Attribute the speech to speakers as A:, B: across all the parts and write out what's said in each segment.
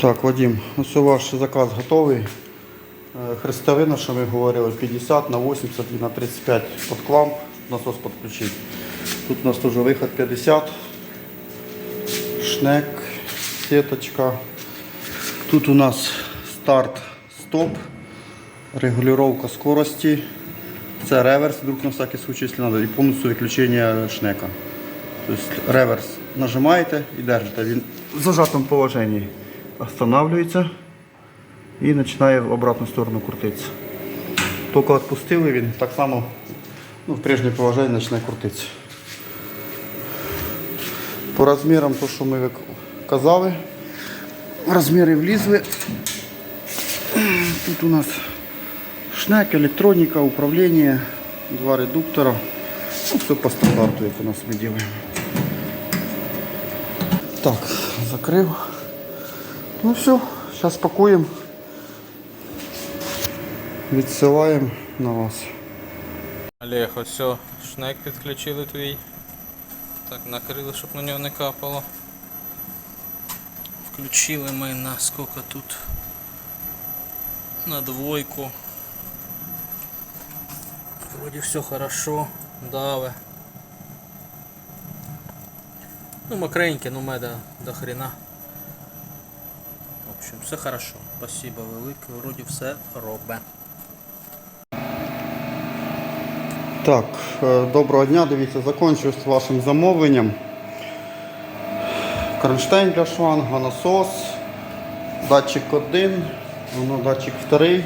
A: Так, Вадим, ось ваш заказ готовий. Е, Хрестовина, що ми говорили, 50 на 80 і на 35 під кламп, насос підключити. Тут у нас теж виход 50, шнек, сеточка. Тут у нас старт, стоп, регулювання скорості. Це реверс, вдруг на всякий случай, якщо треба, і повністю виключення шнека. Тобто реверс нажимаєте і держите. Він в зажатому положенні останавливається і починає в обратну сторону крутитися. Тільки відпустили, він так само ну, в прежнє положення починає крутитися. По розмірам, то, що ми казали, розміри влізли. Тут у нас шнек, електроніка, управління, два редуктора. Ну, все по стандарту, як у нас ми робимо. Так, закрив. Ну все, зараз пакуємо. Відсилаємо на вас.
B: Олег, ось шнек підключили твій. Так, накрили, щоб на нього не капало. Включили ми на сколько тут? На двойку. Вроде все хорошо, даве. Ну, мокреньке, ну меда до хрена. Общем, все хорошо. Спасибо велике, вроді все робе.
A: Так, е, доброго дня, дивіться, закінчую з вашим замовленням. Кронштейн для шланга, насос, датчик один, воно датчик вторий,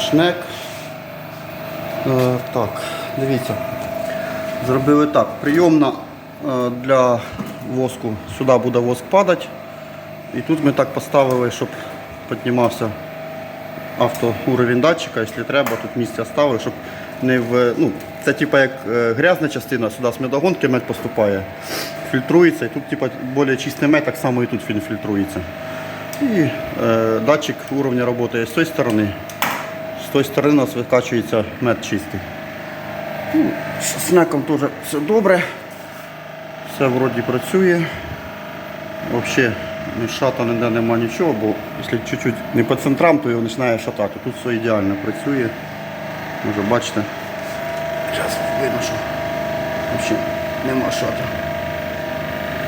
A: шнек. Е, так, дивіться. Зробили так. Прийомна е, для воску. Сюди буде воск падати. І тут ми так поставили, щоб піднімався автоуровень датчика, якщо треба, тут місце ставили, щоб не в. Ну, це типа як е, грязна частина, сюди з медогонки мед поступає, фільтрується, і тут типа більш чистий мед, так само і тут він фільтрується. І е, датчик уровня працює з цієї сторони. З тої сторони у нас викачується мед чистий. Ну, з снеком теж все добре. Все вроді працює. Взагалі не шата ніде нема нічого, бо якщо чуть-чуть не по центрам, то його починає шатати. Тут все ідеально працює. Може бачите. Зараз видно, що взагалі нема шата.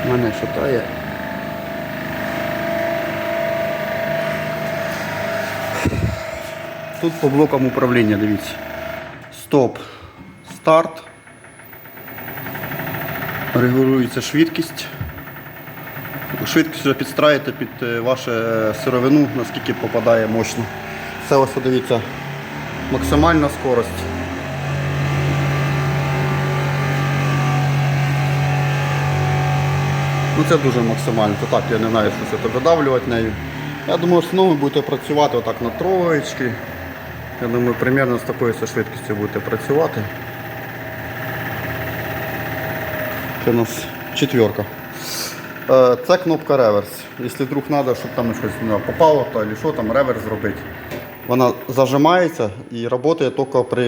A: Мене шатає. Тут по блокам управління, дивіться. Стоп, старт. Регулюється швидкість. Швидкість вже підстраюєте під е, вашу сировину, наскільки попадає мощно. Це ось подивіться максимальна скорость. Ну Це дуже максимально. То так, я не знаю, що це видавлювати нею. Я думаю, ви будете працювати отак на троєчки. Я думаю, приблизно з такою швидкістю будете працювати. Це у нас четверка. Е, Це кнопка реверс. Якщо вдруг треба, щоб там щось попало, то що там реверс зробити. Вона зажимається і працює тільки при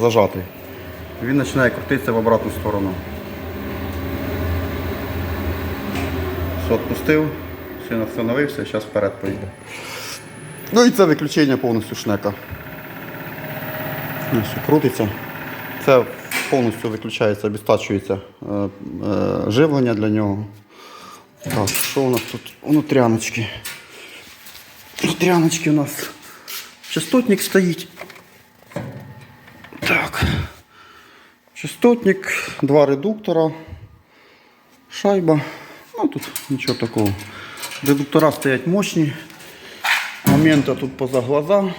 A: зажатій. Він починає крутитися в обратну сторону. Все, відпустив, все встановився, зараз вперед поїде. Ну і це виключення повністю шнека. Крутиться. Це повністю виключається, обістачується е, е, живлення для нього. Так, що у нас тут? Внутряночки. Внутряночки у нас частотник стоїть. Так. Частотник, два редуктора, шайба. Ну тут нічого такого. Редуктора стоять мощні. Моменти тут поза глаза.